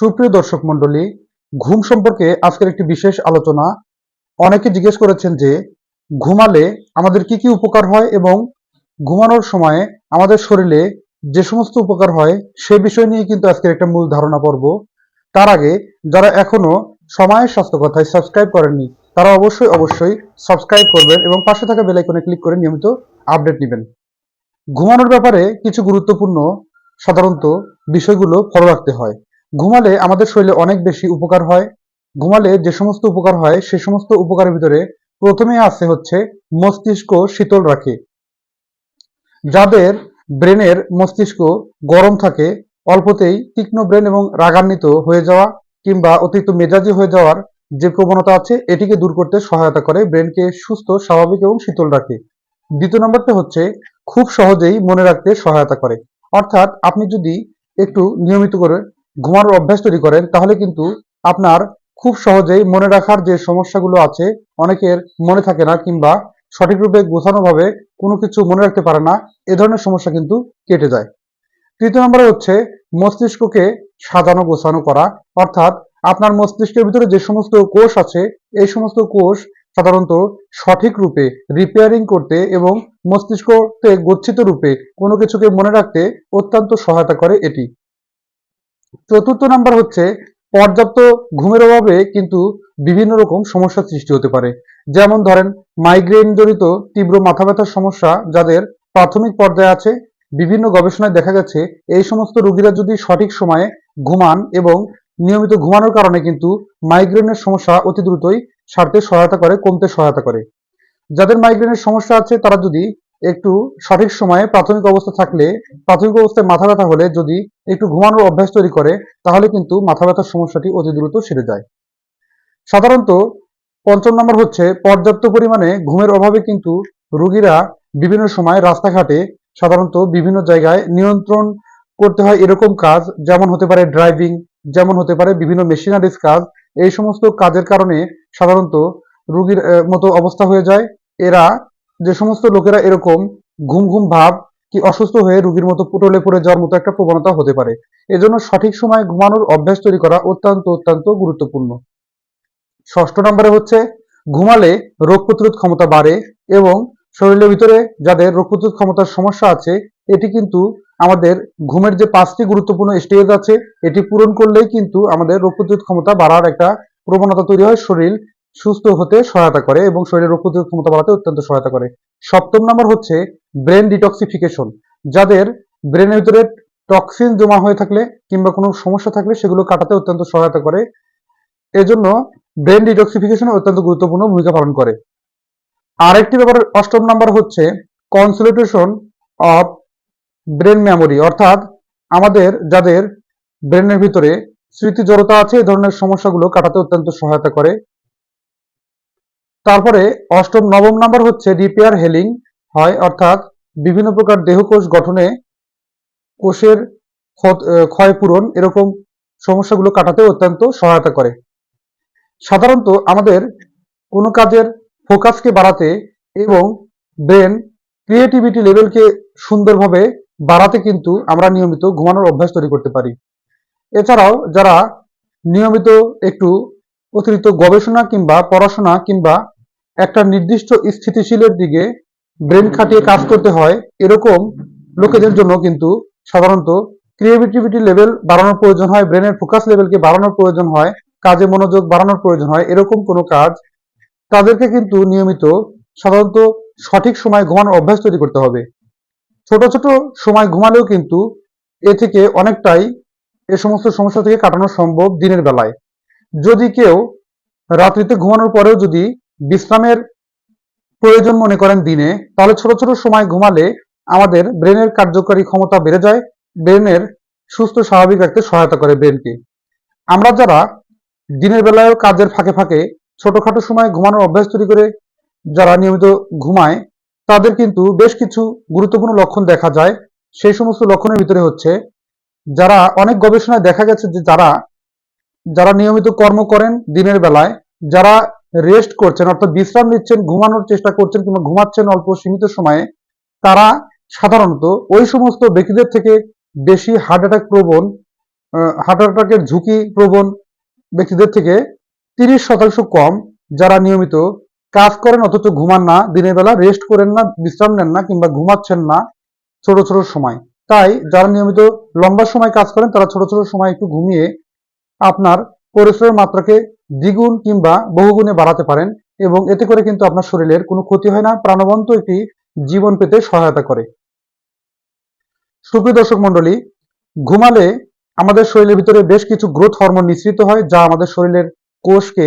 সুপ্রিয় দর্শক মণ্ডলী, ঘুম সম্পর্কে আজকের একটি বিশেষ আলোচনা। অনেকে জিজ্ঞেস করেছেন যে, ঘুমালে আমাদের কি কি উপকার হয় এবং ঘুমানোর সময় আমাদের শরীরে যে সমস্ত উপকার হয় সে বিষয় নিয়ে কিন্তু আজকের একটা মূল ধারণা পর্ব। তার আগে যারা এখনও সময়ের স্বাস্থ্য কথায় সাবস্ক্রাইব করেননি, তারা অবশ্যই অবশ্যই সাবস্ক্রাইব করবেন এবং পাশে থাকা বেল আইকনে ক্লিক করে নিয়মিত আপডেট নেবেন। ঘুমানোর ব্যাপারে কিছু গুরুত্বপূর্ণ সাধারণত বিষয়গুলো ফলো রাখতে হয়। ঘুমালে আমাদের শরীরে অনেক বেশি উপকার হয়। ঘুমালে যে সমস্ত উপকার হয়, সে সমস্ত উপকারের ভিতরে প্রথমে আছে হচ্ছে মস্তিষ্ক শীতল রাখে। যাদের ব্রেনের মস্তিষ্ক গরম থাকে, অল্পতেই তীক্ষ্ণ ব্রেন এবং রাগান্বিত হয়ে যাওয়া কিংবা অতিরিক্ত মেজাজি হয়ে যাওয়ার যে প্রবণতা আছে, এটিকে দূর করতে সহায়তা করে, ব্রেনকে সুস্থ, স্বাভাবিক এবং শীতল রাখে। দ্বিতীয় নম্বরটা হচ্ছে খুব সহজেই মনে রাখতে সহায়তা করে। অর্থাৎ আপনি যদি একটু নিয়মিত করে ঘুমানোর অভ্যাস তৈরি করেন, তাহলে কিন্তু আপনার খুব সহজেই মনে রাখার যে সমস্যাগুলো আছে, অনেকের মনে থাকে না কিংবা সঠিকরূপে গোছানোভাবে কোনো কিছু মনে রাখতে পারে না, এ ধরনের সমস্যা কিন্তু কেটে যায়। তৃতীয় নম্বরে হচ্ছে মস্তিষ্ককে সাজানো গোছানো করা, অর্থাৎ আপনার মস্তিষ্কের ভিতরে যে সমস্ত কোষ আছে, এই সমস্ত কোষ সাধারণত সঠিক রূপে রিপেয়ারিং করতে এবং মস্তিষ্কতে গচ্ছিত রূপে কোনো কিছুকে মনে রাখতে অত্যন্ত সহায়তা করে এটি। চতুর্থ নাম্বার হচ্ছে, পর্যাপ্ত ঘুমের অভাবে কিন্তু বিভিন্ন রকম সমস্যার সৃষ্টি হতে পারে। যেমন ধরেন মাইগ্রেন জনিত তীব্র মাথা ব্যথার সমস্যা যাদের প্রাথমিক পর্যায়ে আছে। বিভিন্ন গবেষণায় দেখা গেছে, এই সমস্ত রোগীরা যদি সঠিক সময়ে ঘুমান এবং নিয়মিত ঘুমানোর কারণে কিন্তু মাইগ্রেনের সমস্যা অতি দ্রুতই সারতে সহায়তা করে, কমতে সহায়তা করে। যাদের মাইগ্রেনের সমস্যা আছে, তারা যদি একটু সঠিক সময়ে প্রাথমিক অবস্থা থাকলে, প্রাথমিক অবস্থায় মাথা ব্যথা হলে যদি একটু ঘুমানোর অভ্যাস তৈরি করে, তাহলে কিন্তু মাথা ব্যথার সমস্যাটি অতি দ্রুত সেরে যায়। সাধারণত পঞ্চম নম্বর হচ্ছে, পর্যাপ্ত পরিমাণে ঘুমের অভাবে কিন্তু রোগীরা বিভিন্ন সময় রাস্তাঘাটে সাধারণত বিভিন্ন জায়গায় নিয়ন্ত্রণ করতে হয় এরকম কাজ, যেমন হতে পারে ড্রাইভিং, যেমন হতে পারে বিভিন্ন মেশিনারিজ কাজ, এই সমস্ত কাজের কারণে সাধারণত রুগীর মতো অবস্থা হয়ে যায়। এরা যে সমস্ত লোকেরা এরকম ঘুম ঘুম ভাব কি অসুস্থ হয়ে রোগীর মতো পুটলে পড়ে যাওয়ার মতো একটা প্রবণতা হতে পারে। এজন্য সঠিক সময় ঘুমানোর অভ্যাস তৈরি করা অত্যন্ত অত্যন্ত গুরুত্বপূর্ণ। ষষ্ঠ নম্বরে হচ্ছে, ঘুমালে রোগ প্রতিরোধ ক্ষমতা বাড়ে এবং শরীরের ভিতরে যাদের রোগ প্রতিরোধ ক্ষমতার সমস্যা আছে, এটি কিন্তু আমাদের ঘুমের যে পাঁচটি গুরুত্বপূর্ণ স্টেজ আছে, এটি পূরণ করলেই কিন্তু আমাদের রোগ প্রতিরোধ ক্ষমতা বাড়ার একটা প্রবণতা তৈরি হয় শরীর সুস্থ হতে সহায়তা করে এবং শরীরের রোগ প্রতিরোধ ক্ষমতা বাড়াতে অত্যন্ত সহায়তা করে। সপ্তম নম্বর হচ্ছে ব্রেন ডিটক্সিফিকেশন, যাদের ব্রেনের ভিতরে টক্সিন জমা হয়ে থাকলে কিংবা কোনো সমস্যা থাকলে সেগুলো কাটাতে অত্যন্ত সহায়তা করে। এজন্য ব্রেন ডিটক্সিফিকেশন অত্যন্ত গুরুত্বপূর্ণ ভূমিকা পালন করে। আরেকটি ব্যাপার, অষ্টম নাম্বার হচ্ছে কনসোলিটেশন অফ ব্রেন মেমোরি, অর্থাৎ আমাদের যাদের ব্রেনের ভিতরে স্মৃতি জড়তা আছে এই ধরনের সমস্যাগুলো কাটাতে অত্যন্ত সহায়তা করে। তারপরে অষ্টম, নবম নাম্বার হচ্ছে রিপেয়ার হেলিং হয়, অর্থাৎ বিভিন্ন প্রকার দেহকোষ গঠনে কোষের ক্ষয়পূরণ এরকম সমস্যাগুলো কাটাতে অত্যন্ত সহায়তা করে। সাধারণত আমাদের কোনো কাজের ফোকাসকে বাড়াতে এবং ব্রেন ক্রিয়েটিভিটি লেভেলকে সুন্দরভাবে বাড়াতে কিন্তু আমরা নিয়মিত ঘুমানোর অভ্যাস তৈরি করতে পারি। এছাড়াও যারা নিয়মিত একটু অতিরিক্ত গবেষণা কিংবা পড়াশোনা কিংবা একটা নির্দিষ্ট স্থিতিশীলের দিকে ব্রেন খাটিয়ে কাজ করতে হয়, এরকম লোকেদের জন্য কিন্তু সাধারণত ক্রিয়েটিভিটি লেভেল বাড়ানোর প্রয়োজন হয়, ব্রেনের ফোকাস লেভেলকে বাড়ানোর প্রয়োজন হয়, কাজে মনোযোগ বাড়ানোর প্রয়োজন হয়, এরকম কোনো কাজ তাদেরকে কিন্তু নিয়মিত সাধারণত সঠিক সময় ঘুমানোর অভ্যাস তৈরি করতে হবে। ছোট ছোট সময় ঘুমালেও কিন্তু এ থেকে অনেকটাই এ সমস্ত সমস্যা থেকে কাটানো সম্ভব দিনের বেলায়। যদি কেউ রাত্রিতে ঘুমানোর পরেও যদি বিশ্রামের প্রয়োজন মনে করেন দিনে, তাহলে ছোট ছোট সময় ঘুমালে আমাদের ব্রেনের কার্যকরী ক্ষমতা বেড়ে যায়, ব্রেনের সুস্থ স্বাভাবিক রাখতে সহায়তা করে ব্রেনকে। আমরা যারা দিনের বেলায়ও কাজের ফাঁকে ফাঁকে ছোটখাটো সময় ঘুমানোর অভ্যাস তৈরি করে যারা নিয়মিত ঘুমায়, তাদের কিন্তু বেশ কিছু গুরুত্বপূর্ণ লক্ষণ দেখা যায়। সেই সমস্ত লক্ষণের ভিতরে হচ্ছে, যারা অনেক গবেষণায় দেখা গেছে যে যারা যারা নিয়মিত কর্ম করেন দিনের বেলায়, যারা রেস্ট করছেন, অর্থাৎ বিশ্রাম নিচ্ছেন, ঘুমানোর চেষ্টা করছেন কিংবা ঘুমাচ্ছেন অল্প সীমিত সময়ে, তারা সাধারণত ওই সমস্ত ব্যক্তিদের থেকে বেশি হার্ট অ্যাটাক প্রবণ হার্ট অ্যাটাকের ঝুঁকি প্রবণ ব্যক্তিদের থেকে তিরিশ শতাংশ কম যারা নিয়মিত কাজ করেন, অথচ ঘুমান না, দিনের বেলা রেস্ট করেন না, বিশ্রাম নেন না কিংবা ঘুমাচ্ছেন না ছোট ছোট সময়। তাই যারা নিয়মিত লম্বা সময় কাজ করেন, তারা ছোট ছোট সময় একটু ঘুমিয়ে আপনার পরিশ্রমের মাত্রাকে দ্বিগুণ কিংবা বহুগুণে বাড়াতে পারেন এবং এতে করে কিন্তু আপনার শরীরের কোনো ক্ষতি হয় না, প্রাণবন্ত একটি জীবন পেতে সহায়তা করে। সুপ্রিয় দর্শক মণ্ডলী, ঘুমালে আমাদের শরীরের ভিতরে বেশ কিছু গ্রোথ হরমোন নিঃসৃত হয়, যা আমাদের শরীরের কোষকে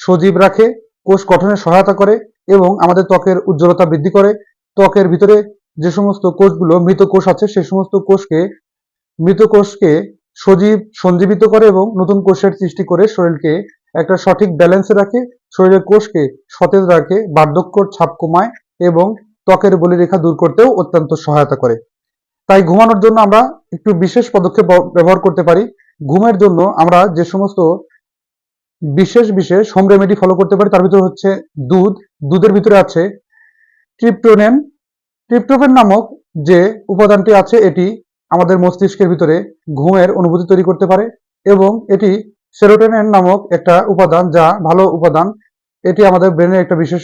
সজীব রাখে, কোষ গঠনে সহায়তা করে এবং আমাদের ত্বকের উজ্জ্বলতা বৃদ্ধি করে। ত্বকের ভিতরে যে সমস্ত কোষগুলো মৃত কোষ আছে সেই সমস্ত কোষকে, মৃত কোষকে সজীব, সঞ্জীবিত করে এবং নতুন কোষের সৃষ্টি করে শরীরকে একটা সঠিক ব্যালেন্সে রাখে। শরীরের কোষকে সতেজ রাখে, বার্ধক্যর ছাপ কমায় এবং ত্বকের বলিরেখা দূর করতেও অত্যন্ত সহায়তা করে। তাই ঘুমানোর জন্য আমরা একটু বিশেষ পদক্ষেপ ব্যবহার করতে পারি। ঘুমের জন্য আমরা যে সমস্ত বিশেষ বিশেষ হোম রেমেডি ফলো করতে পারি, তার ভিতরে হচ্ছে দুধ। দুধের ভিতরে আছে ট্রিপ্টোনেন ট্রিপ্টোফেন নামক যে উপাদানটি আছে, এটি আমাদের মস্তিষ্কের ভিতরে ঘুমের অনুভূতি তৈরি করতে পারে এবং এটি সেরোটোনিন নামক একটা উপাদান যা ভালো উপাদান। এটি আমাদের ব্রেনের একটা বিশেষ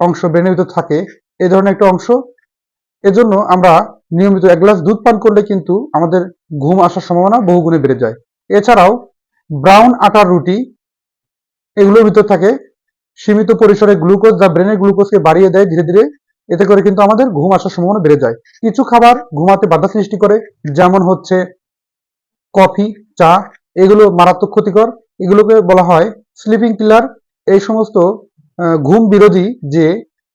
অংশ, ব্রেনের ভিতর থাকে। এই ধরনের একটা অংশ। এজন্য আমরা নিয়মিত এক গ্লাস দুধ পান করলে কিন্তু আমাদের ঘুম আসার সম্ভাবনা বহুগুণে বেড়ে যায়। এছাড়াও ব্রাউন আটার রুটি, এগুলোর ভিতর থাকে। সীমিত পরিসরে গ্লুকোজ যা ব্রেনের গ্লুকোজকে বাড়িয়ে দেয় ধীরে ধীরে। এতে করে কিন্তু আমাদের ঘুম আসার সম্ভাবনা বেড়ে যায়। কিছু খাবার ঘুমাতে বাধা সৃষ্টি করে, যেমন হচ্ছে কফি, চা, এগুলো মারাত্মক ক্ষতিকর। এগুলোকে বলা হয় স্লিপিং কিলার এই সমস্ত ঘুম বিরোধী যে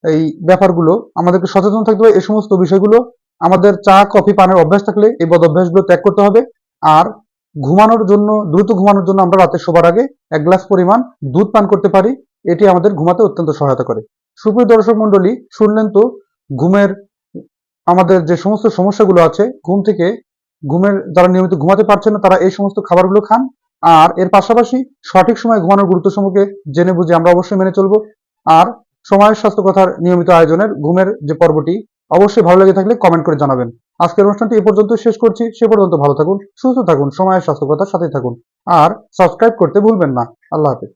এই ব্যাপারগুলো, আমাদেরকে সচেতন থাকতে হবে। এই সমস্ত বিষয়গুলো আমাদের চা, কফি, পানের অভ্যাস থাকলে এই বদ অভ্যাসগুলো ত্যাগ করতে হবে। আর ঘুমানোর জন্য, দ্রুত ঘুমানোর জন্য আমরা রাতে শোবার আগে এক গ্লাস পরিমাণ দুধ পান করতে পারি। এটি আমাদের ঘুমাতে অত্যন্ত সহায়তা করে। সুপ্রিয় দর্শক মন্ডলী, শুনলেন তো, ঘুমের আমাদের যে সমস্ত সমস্যাগুলো আছে, ঘুম থেকে ঘুমের যারা নিয়মিত ঘুমাতে পারছে না, তারা এই সমস্ত খাবারগুলো খান। আর এর পাশাপাশি সঠিক সময় ঘুমানোর গুরুত্ব সম্পর্কে জেনে বুঝে আমরা অবশ্যই মেনে চলবো। আর সময়ের স্বাস্থ্য কথার নিয়মিত আয়োজনের ঘুমের যে পর্বটি, অবশ্যই ভালো লেগে থাকলে কমেন্ট করে জানাবেন। আজকের অনুষ্ঠানটি এ পর্যন্ত শেষ করছি। সে পর্যন্ত ভালো থাকুন, সুস্থ থাকুন সময়ের স্বাস্থ্য কথার সাথে থাকুন। আর সাবস্ক্রাইব করতে ভুলবেন না। আল্লাহ হাফেজ।